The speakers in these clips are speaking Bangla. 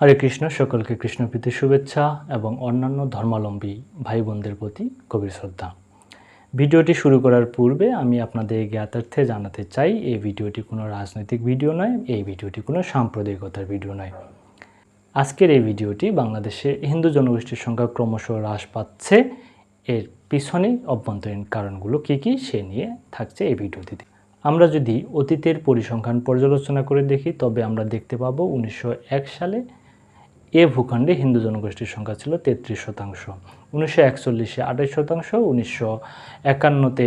হরে কৃষ্ণ, সকলকে কৃষ্ণপ্রীতি শুভেচ্ছা এবং অন্যান্য ধর্মাবলম্বী ভাই বোনদের প্রতি গভীর শ্রদ্ধা। ভিডিওটি শুরু করার পূর্বে আমি আপনাদের জ্ঞাতার্থে জানাতে চাই, এই ভিডিওটি কোনো রাজনৈতিক ভিডিও নয়, এই ভিডিওটি কোনো সাম্প্রদায়িকতার ভিডিও নয়। আজকের এই ভিডিওটি বাংলাদেশে হিন্দু জনগোষ্ঠীর সংখ্যা ক্রমশ হ্রাস পাচ্ছে। এর পিছনে অভ্যন্তরীণ কারণগুলো কী কী সে নিয়ে থাকছে এই ভিডিওটিতে। আমরা যদি অতীতের পরিসংখ্যান পর্যালোচনা করে দেখি, তবে আমরা দেখতে পাবো উনিশশো এক সালে এ ভূখণ্ডে হিন্দু জনগোষ্ঠীর সংখ্যা ছিল তেত্রিশ শতাংশ। উনিশশো একচল্লিশে আঠাশ শতাংশ, উনিশশো একান্নতে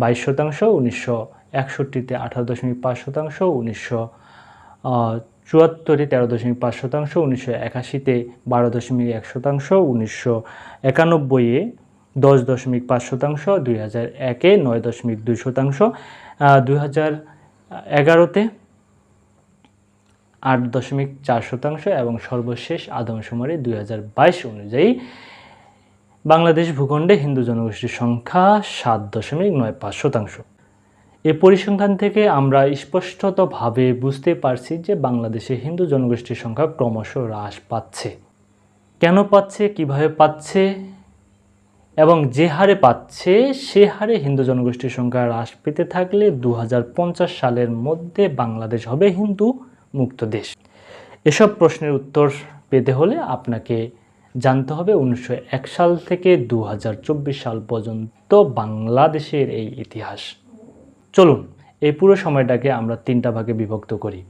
বাইশ শতাংশ, উনিশশো একষট্টিতে আঠারো দশমিক পাঁচ শতাংশ, উনিশশো চুয়াত্তরে তেরো দশমিক পাঁচ শতাংশ, উনিশশো একাশিতে বারো দশমিক এক শতাংশ, উনিশশো একানব্বইয়ে দশ দশমিক পাঁচ শতাংশ, দুই হাজার একে নয় দশমিক দুই শতাংশ দুই হাজার এগারোতে আট দশমিক চার শতাংশ এবং সর্বশেষ আদমশুমারি দুই হাজার বাইশ অনুযায়ী বাংলাদেশ ভূখণ্ডে হিন্দু জনগোষ্ঠীর সংখ্যা সাত দশমিক নয় পাঁচ শতাংশ। এ পরিসংখ্যান থেকে আমরা স্পষ্টতভাবে বুঝতে পারছি যে বাংলাদেশে হিন্দু জনগোষ্ঠীর সংখ্যা ক্রমশ হ্রাস পাচ্ছে। কেন পাচ্ছে? কীভাবে পাচ্ছে? এবং যে হারে পাচ্ছে, সে হারে হিন্দু জনগোষ্ঠীর সংখ্যা হ্রাস পেতে থাকলে দু হাজার পঞ্চাশ সালের মধ্যে বাংলাদেশ হবে হিন্দু। মুক্ত দেশ। এসব প্রশ্নের উত্তর পেতে হলে আপনাকে জানতে হবে উনিশশো এক সাল থেকে দু হাজার চব্বিশ সাল পর্যন্ত বাংলাদেশের এই ইতিহাস। চলুন, এই পুরো সময়টাকে আমরা তিনটা ভাগে বিভক্ত করি।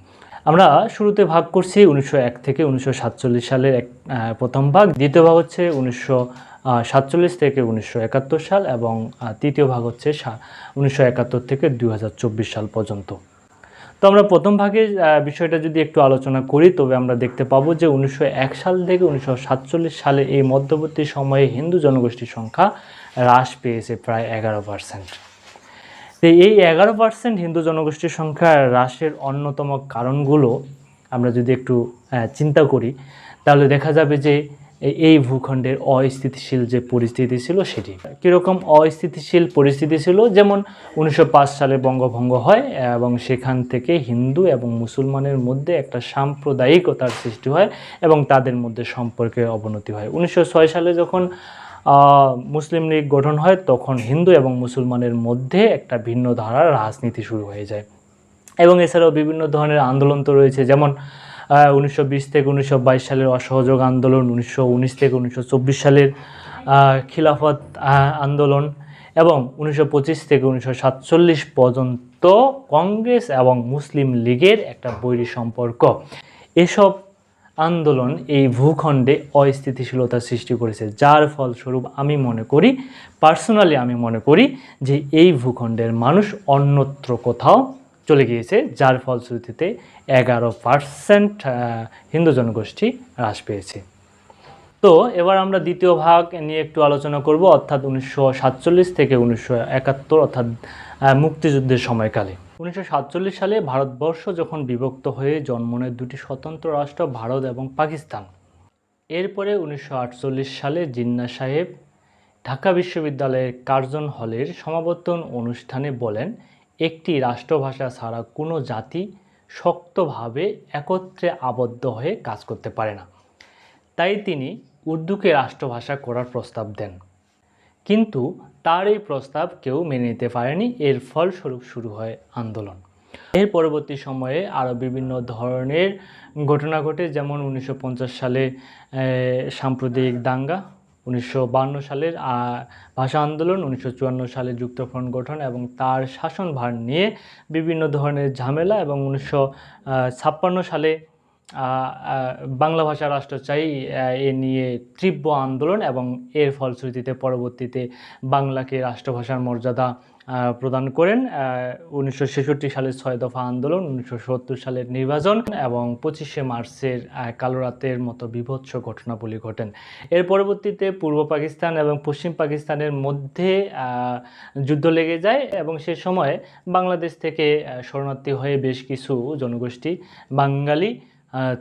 আমরা শুরুতে ভাগ করছি উনিশশো এক থেকে উনিশশো সাতচল্লিশ সালের এক প্রথম ভাগ, দ্বিতীয় ভাগ হচ্ছে উনিশশো সাতচল্লিশ থেকে উনিশশো একাত্তর সাল এবং তৃতীয় ভাগ হচ্ছে উনিশশো একাত্তর থেকে দু হাজার চব্বিশ সাল পর্যন্ত। তো আমরা প্রথম ভাগে বিষয়টা যদি একটু আলোচনা করি, তবে আমরা দেখতে পাবো যে উনিশশো এক সাল থেকে উনিশশো সাতচল্লিশ সালে এই মধ্যবর্তী সময়ে হিন্দু জনগোষ্ঠীর সংখ্যা হ্রাস পেয়েছে প্রায় এগারো পার্সেন্ট। তো এই এগারো পার্সেন্ট হিন্দু জনগোষ্ঠীর সংখ্যা হ্রাসের অন্যতম কারণগুলো আমরা যদি একটু চিন্তা করি, তাহলে দেখা যাবে যে এই- ভূখণ্ডের অস্থিতিশীল যে পরিস্থিতি ছিল সেটি। কীরকম অস্থিতিশীল পরিস্থিতি ছিল? যেমন উনিশশো পাঁচ সালে বঙ্গভঙ্গ হয়, এবং সেখান থেকে হিন্দু এবং মুসলমানের মধ্যে একটা সাম্প্রদায়িকতার সৃষ্টি হয় এবং তাদের মধ্যে সম্পর্কের অবনতি হয়। উনিশশো ছয় সালে যখন মুসলিম লীগ গঠন হয়, তখন হিন্দু এবং মুসলমানের মধ্যে একটা ভিন্ন ধারার রাজনীতি শুরু হয়ে যায়। এবং এছাড়াও বিভিন্ন ধরনের আন্দোলন তো রয়েছে, যেমন উনিশশো বিশ থেকে উনিশশো বাইশ সালের অসহযোগ আন্দোলন, উনিশশো উনিশ থেকে উনিশশো চব্বিশ সালের খিলাফত আন্দোলন এবং উনিশশো পঁচিশ থেকে উনিশশো সাতচল্লিশ পর্যন্ত কংগ্রেস এবং মুসলিম লীগের একটা বৈরী সম্পর্ক। এসব আন্দোলন এই ভূখণ্ডে অস্থিতিশীলতা সৃষ্টি করেছে, যার ফলস্বরূপ আমি মনে করি পার্সোনালি আমি মনে করি যে এই ভূখণ্ডের মানুষ অন্যত্র কোথাও চলে গিয়েছে, যার ফলশ্রুতিতে এগারো পার্সেন্ট হিন্দু জনগোষ্ঠী হ্রাস পেয়েছে। তো এবার আমরা দ্বিতীয় ভাগ নিয়ে একটু আলোচনা করব, অর্থাৎ উনিশশো সাতচল্লিশ থেকে উনিশশো একাত্তর, অর্থাৎ মুক্তিযুদ্ধের সময়কালে। উনিশশো সাতচল্লিশ সালে ভারতবর্ষ যখন বিভক্ত হয়ে জন্ম নেয় দুটি স্বতন্ত্র রাষ্ট্র, ভারত এবং পাকিস্তান। এরপরে উনিশশো আটচল্লিশ সালে জিন্না সাহেব ঢাকা বিশ্ববিদ্যালয়ের কার্জন হলের সমাবর্তন অনুষ্ঠানে বলেন একটি রাষ্ট্রভাষা ছাড়া কোনো জাতি শক্তভাবে একত্রে আবদ্ধ হয়ে কাজ করতে পারে না। তাই তিনি উর্দুকে রাষ্ট্রভাষা করার প্রস্তাব দেন। কিন্তু তার এই প্রস্তাব কেউ মেনে নিতে পারেনি। এর ফলস্বরূপ শুরু হয় আন্দোলন। এর পরবর্তী সময়ে আরও বিভিন্ন ধরনের ঘটনা ঘটে। যেমন উনিশশো পঞ্চাশ সালে সাম্প্রদায়িক দাঙ্গা উনিশশো সালের ভাষা আন্দোলন, উনিশশো চুয়ান্ন সালে যুক্তফ্রন্ট গঠন এবং তার শাসনভার নিয়ে বিভিন্ন ধরনের ঝামেলা এবং উনিশশো ছাপ্পান্ন সালে বাংলা ভাষা রাষ্ট্র চাই এ নিয়ে তীব্র আন্দোলন এবং এর ফলশ্রুতিতে পরবর্তীতে বাংলাকে রাষ্ট্রভাষার মর্যাদা প্রদান করেন। উনিশশো ছেষট্টি সালের ছয় দফা আন্দোলন উনিশশো সত্তর সালের নির্বাচন এবং পঁচিশে মার্চের আহ, কালো রাতের মতো বিভৎস ঘটনাবলী ঘটেন। এর পরবর্তীতে পূর্ব পাকিস্তান এবং পশ্চিম পাকিস্তানের মধ্যে যুদ্ধ লেগে যায় এবং সে সময় বাংলাদেশ থেকে শরণার্থী হয়ে বেশ কিছু জনগোষ্ঠী বাঙালি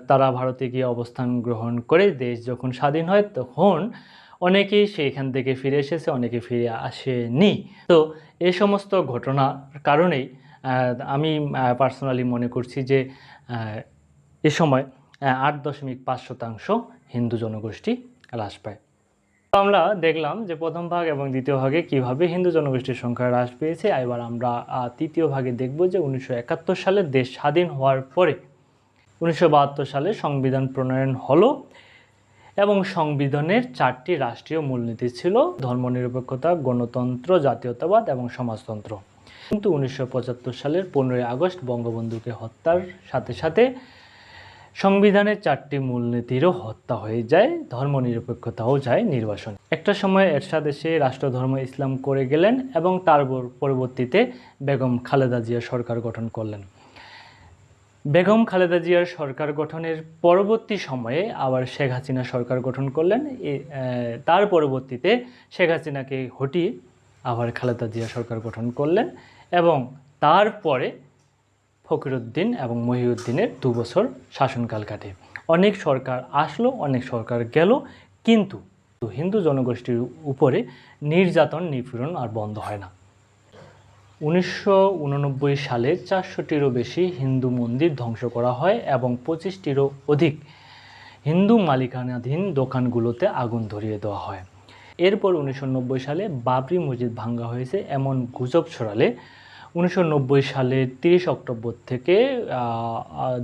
তারা ভারতে গিয়ে অবস্থান গ্রহণ করে দেশ যখন স্বাধীন হয় তখন অনেকেই সেখান থেকে ফিরে এসেছে, অনেকে ফিরে আসেনি। তো এই সমস্ত ঘটনার কারণেই আমি পার্সোনালি মনে করছি যে এ সময় আট দশমিক পাঁচ শতাংশ হিন্দু জনগোষ্ঠী হ্রাস পায়। আমরা দেখলাম যে প্রথম ভাগ এবং দ্বিতীয় ভাগে কীভাবে হিন্দু জনগোষ্ঠীর সংখ্যা হ্রাস পেয়েছে। এবার আমরা তৃতীয় ভাগে দেখব যে উনিশশো একাত্তর সালে দেশ স্বাধীন হওয়ার পরে উনিশশো বাহাত্তর সালে সংবিধান প্রণয়ন হলো এবং সংবিধানের চারটি রাষ্ট্রীয় মূলনীতি ছিল ধর্মনিরপেক্ষতা, গণতন্ত্র, জাতীয়তাবাদ এবং সমাজতন্ত্র। কিন্তু উনিশশো পঁচাত্তর সালের পনেরোই আগস্ট বঙ্গবন্ধুকে হত্যার সাথে সাথে সংবিধানের চারটি মূলনীতিরও হত্যা হয়ে যায়, ধর্মনিরপেক্ষতাও যায় নির্বাসন। একটা সময় এরশাদ এসে রাষ্ট্রধর্ম ইসলাম করে গেলেন এবং তার পরবর্তীতে বেগম খালেদা জিয়া সরকার গঠন করলেন। বেগম খালেদা জিয়ার সরকার গঠনের পরবর্তী সময়ে আবার শেখ হাসিনা সরকার গঠন করলেন। তার পরবর্তীতে শেখ হাসিনাকে হটিয়ে আবার খালেদা জিয়া সরকার গঠন করলেন এবং তারপরে ফকিরুদ্দিন এবং মহিউদ্দিনের দু বছর শাসনকাল কাটে। অনেক সরকার আসলো, অনেক সরকার গেল, কিন্তু হিন্দু জনগোষ্ঠীর উপরে নির্যাতন, নিপীড়ন আর বন্ধ হয় না। উনিশশো উননব্বই সালে চারশোটিরও বেশি হিন্দু মন্দির ধ্বংস করা হয় এবং পঁচিশটিরও অধিক হিন্দু মালিকানাধীন দোকানগুলোতে আগুন ধরিয়ে দেওয়া হয়। এরপর উনিশশো নব্বই সালে বাবরি মসজিদ ভাঙ্গা হয়েছে এমন গুজব ছড়ালে উনিশশো সালের তিরিশ অক্টোবর থেকে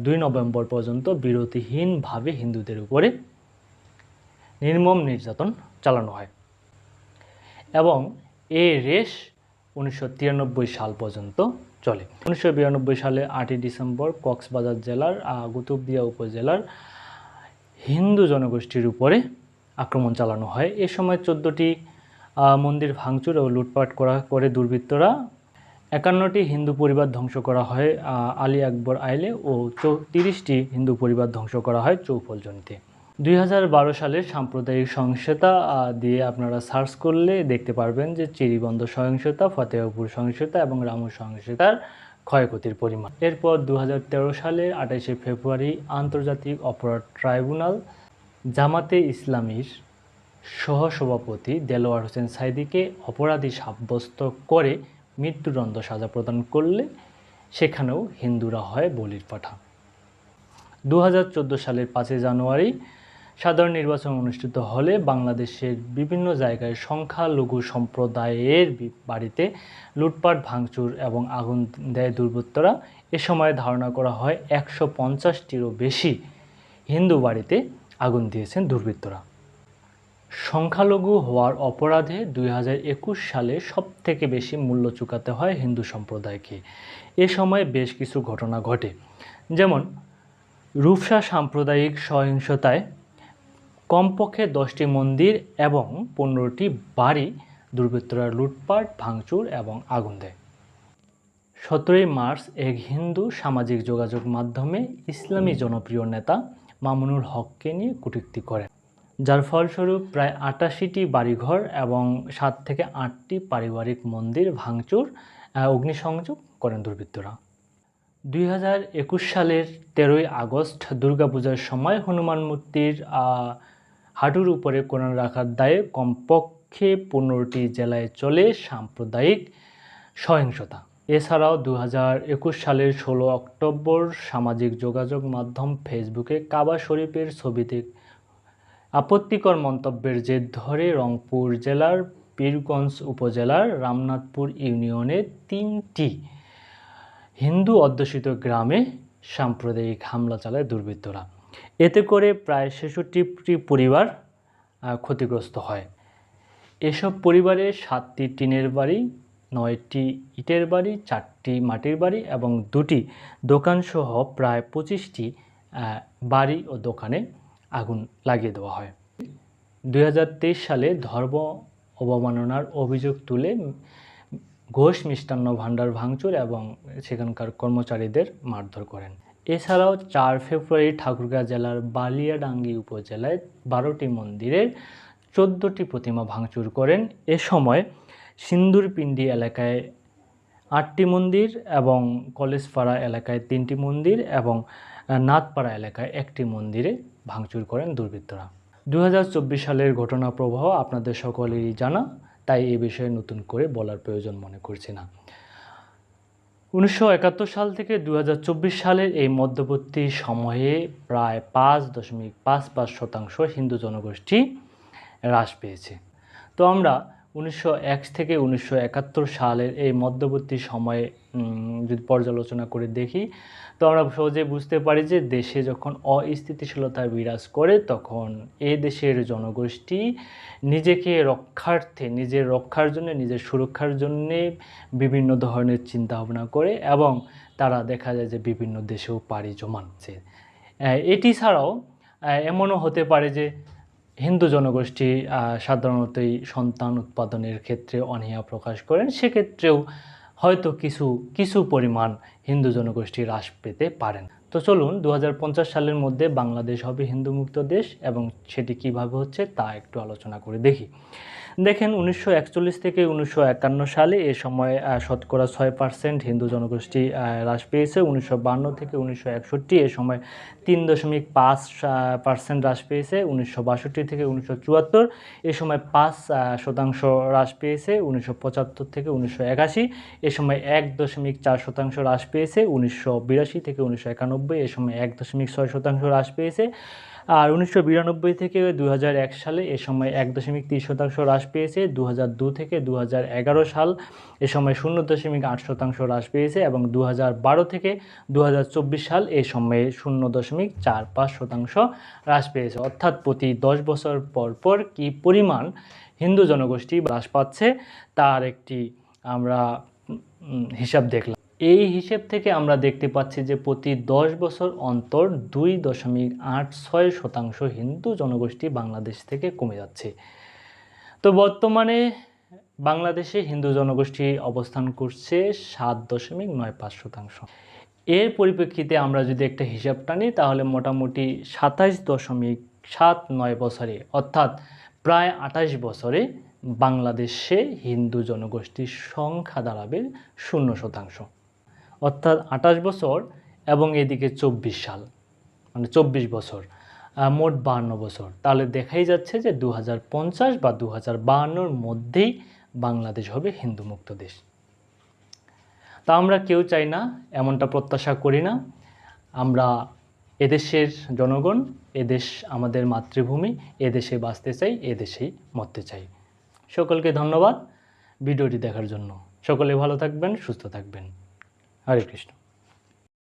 দুই নভেম্বর পর্যন্ত বিরতিহীনভাবে হিন্দুদের উপরে নির্মম নির্যাতন চালানো হয়। এবং এ রেশ উনিশশো তিরানব্বই সাল পর্যন্ত চলে। উনিশশো বিরানব্বই সালে আটই ডিসেম্বর কক্সবাজার জেলার আহ, কুতুবদিয়া উপজেলার হিন্দু জনগোষ্ঠীর উপরে আক্রমণ চালানো হয়। এ সময় চোদ্দোটি মন্দির ভাঙচুর ও লুটপাট করা করে দুর্বৃত্তরা একান্নটি হিন্দু পরিবার ধ্বংস করা হয় আলী আকবর আইলে ও চৌ তিরিশটি হিন্দু পরিবার ধ্বংস করা হয় চৌফলজনিতে দুই হাজার বারো সালের সাম্প্রদায়িক সহিংসতা দিয়ে আপনারা সার্চ করলে দেখতে পারবেন যে চিরিবন্ধ সহিংসতা, ফতেহপুর সহিংসতা এবং রামু সহিংসতার ক্ষয়ক্ষতির পরিমাণ। এরপর দু সালের আঠাশে ফেব্রুয়ারি আন্তর্জাতিক অপরাধ ট্রাইব্যুনাল জামাতে ইসলামীর সহসভাপতি দেলোয়ার হোসেন সাইদিকে অপরাধী সাব্যস্ত করে মৃত্যুদণ্ড সাজা প্রদান করলে সেখানেও হিন্দুরা হয় বলির পাঠা। দু হাজার চোদ্দ সালের পাঁচই জানুয়ারি সাধারণ নির্বাচন অনুষ্ঠিত হলে বাংলাদেশের বিভিন্ন জায়গায় সংখ্যালঘু সম্প্রদায়ের বাড়িতে লুটপাট, ভাঙচুর এবং আগুন দেয় দুর্বৃত্তরা। এ সময় ধারণা করা হয় একশো পঞ্চাশটিরও বেশি হিন্দু বাড়িতে আগুন দিয়েছেন দুর্বৃত্তরা। সংখ্যালঘু হওয়ার অপরাধে দুই হাজার একুশ সালে সবথেকে বেশি মূল্য চুকাতে হয় হিন্দু সম্প্রদায়কে। এ সময় বেশ কিছু ঘটনা ঘটে। যেমন, রূপসা সাম্প্রদায়িক সহিংসতায় কমপক্ষে দশটি মন্দির এবং পনেরোটি বাড়ি দুর্বৃত্তরা লুটপাট, ভাঙচুর এবং আগুন দেয়। সতেরোই মার্চ এক হিন্দু সামাজিক যোগাযোগ মাধ্যমে ইসলামী জনপ্রিয় নেতা মামুনুল হককে নিয়ে কটূক্তি করেন, যার ফলস্বরূপ প্রায় আটাশিটি বাড়িঘর এবং সাত থেকে আটটি পারিবারিক মন্দির, ভাঙচুর অগ্নিসংযোগ করেন দুর্বৃত্তরা। দুই হাজার একুশ সালের তেরোই আগস্ট দুর্গাপূজার সময় হনুমান মূর্তির হাঁটুর উপরে কোরআন রাখার দায়ে কমপক্ষে পনেরোটি জেলায় চলে সাম্প্রদায়িক সহিংসতা। এছাড়াও দু হাজার একুশ সালের ষোলো অক্টোবর সামাজিক যোগাযোগ মাধ্যম ফেসবুকে কাবা শরীফের ছবিতে আপত্তিকর মন্তব্যের জের ধরে রংপুর জেলার পীরগঞ্জ উপজেলার রামনাথপুর ইউনিয়নের তিনটি হিন্দু অধ্যুষিত গ্রামে সাম্প্রদায়িক হামলা চালায় দুর্বৃত্তরা। এতে করে প্রায় ছেষট্টিটি পরিবার ক্ষতিগ্রস্ত হয়। এসব পরিবারে সাতটি টিনের বাড়ি, নয়টি ইটের বাড়ি, চারটি মাটির বাড়ি এবং দুটি দোকানসহ প্রায় পঁচিশটি বাড়ি ও দোকানে আগুন লাগিয়ে দেওয়া হয়। দুই হাজার তেইশ সালে ধর্ম অবমাননার অভিযোগ তুলে ঘোষ মিষ্টান্ন ভাণ্ডার ভাঙচুর এবং সেখানকার কর্মচারীদের মারধর করেন। এছাড়াও চার ফেব্রুয়ারি ঠাকুরগাঁ জেলার বালিয়াডাঙ্গি উপজেলায় বারোটি মন্দিরের চোদ্দোটি প্রতিমা ভাঙচুর করেন। এ সময় সিন্দুরপিণ্ডি এলাকায় আটটি মন্দির এবং কলেজপাড়া এলাকায় তিনটি মন্দির এবং নাথপাড়া এলাকায় একটি মন্দিরে ভাঙচুর করেন দুর্বৃত্তরা। দু হাজার চব্বিশ সালের ঘটনা প্রবাহ আপনাদের সকলেরই জানা, তাই এ বিষয়ে নতুন করে বলার প্রয়োজন মনে করছি না। উনিশশো একাত্তর সাল থেকে দু হাজার চব্বিশ সালের এই মধ্যবর্তী সময়ে প্রায় পাঁচ দশমিক পাঁচ পাঁচ শতাংশ হিন্দু জনগোষ্ঠী হ্রাস পেয়েছে। তো আমরা উনিশশো এক থেকে উনিশশো একাত্তর সালের এই মধ্যবর্তী সময়ে যদি পর্যালোচনা করে দেখি, তো আমরা সহজে বুঝতে পারি যে দেশে যখন অস্থিতিশীলতা বিরাজ করে, তখন এ দেশের জনগোষ্ঠী নিজেকে রক্ষার্থে, নিজের রক্ষার জন্য, নিজের সুরক্ষার জন্যে বিভিন্ন ধরনের চিন্তা ভাবনা করে এবং তারা দেখা যায় যে বিভিন্ন দেশেও পাড়ি জমাচ্ছে। এটি ছাড়াও এমনও হতে পারে যে হিন্দু জনগোষ্ঠী সাধারণত সাধারণতই সন্তান উৎপাদনের ক্ষেত্রে অনীহা প্রকাশ করেন, সেক্ষেত্রেও হয়তো কিছু কিছু পরিমাণ হিন্দু জনগোষ্ঠী হ্রাস পেতে পারেন। তো চলুন দু হাজার পঞ্চাশ সালের মধ্যে বাংলাদেশ হবে হিন্দু মুক্ত দেশ এবং সেটি কীভাবে হচ্ছে তা একটু আলোচনা করে দেখি। দেখেন উনিশশো একচল্লিশ থেকে উনিশশো একান্ন সালে এ সময় শতকরা ছয় পার্সেন্ট হিন্দু জনগোষ্ঠী হ্রাস পেয়েছে। উনিশশো থেকে উনিশশো একষট্টি এ সময় তিন দশমিক পাঁচ পার্সেন্ট হ্রাস পেয়েছে। উনিশশো বাষট্টি থেকে উনিশশো চুয়াত্তর এ সময় পাঁচ শতাংশ হ্রাস পেয়েছে। উনিশশো পঁচাত্তর থেকে উনিশশো একাশি এ সময় এক দশমিক চার শতাংশ হ্রাস পেয়েছে। উনিশশো বিরাশি থেকে উনিশশো একানব্বই এ সময় এক দশমিক ছয় শতাংশ হ্রাস পেয়েছে। আর উনিশশো বিরানব্বই থেকে দু সালে এ সময় এক দশমিক তিরিশ শতাংশ হ্রাস পেয়েছে। দু থেকে দু সাল এ সময় শূন্য দশমিক আট শতাংশ হ্রাস পেয়েছে এবং দু থেকে দু হাজার চব্বিশ সাল এ সময়ে শূন্য দশমিক চার পাঁচ শতাংশ হ্রাস পেয়েছে। অর্থাৎ প্রতি দশ বছর পর পর কী পরিমাণ হিন্দু জনগোষ্ঠী হ্রাস পাচ্ছে তার একটি আমরা হিসাব দেখলাম। এই হিসেব থেকে আমরা দেখতে পাচ্ছি যে প্রতি দশ বছর অন্তর দুই দশমিক আট ছয় শতাংশ হিন্দু জনগোষ্ঠী বাংলাদেশ থেকে কমে যাচ্ছে। তো বর্তমানে বাংলাদেশে হিন্দু জনগোষ্ঠী অবস্থান করছে সাত দশমিক নয় পাঁচ শতাংশ। এর পরিপ্রেক্ষিতে আমরা যদি একটা হিসাব টানি তাহলে মোটামুটি সাতাইশ দশমিক সাত নয় বছরে, অর্থাৎ প্রায় আঠাশ বছরে বাংলাদেশে হিন্দু জনগোষ্ঠীর সংখ্যা দাঁড়াবে শূন্য শতাংশ। অর্থাৎ আঠাশ বছর এবং এদিকে চব্বিশ সাল মানে চব্বিশ বছর মোট বাহান্ন বছর। তাহলে দেখাই যাচ্ছে যে দু বা দু হাজার মধ্যেই বাংলাদেশ হবে হিন্দু মুক্ত দেশ। তা আমরা কেউ চাই না, এমনটা প্রত্যাশা করি না। আমরা এদেশের জনগণ, এদেশ আমাদের মাতৃভূমি, এদেশে বাঁচতে চাই, এদেশেই মরতে চাই। সকলকে ধন্যবাদ ভিডিওটি দেখার জন্য। সকলে ভালো থাকবেন, সুস্থ থাকবেন। হরে কৃষ্ণ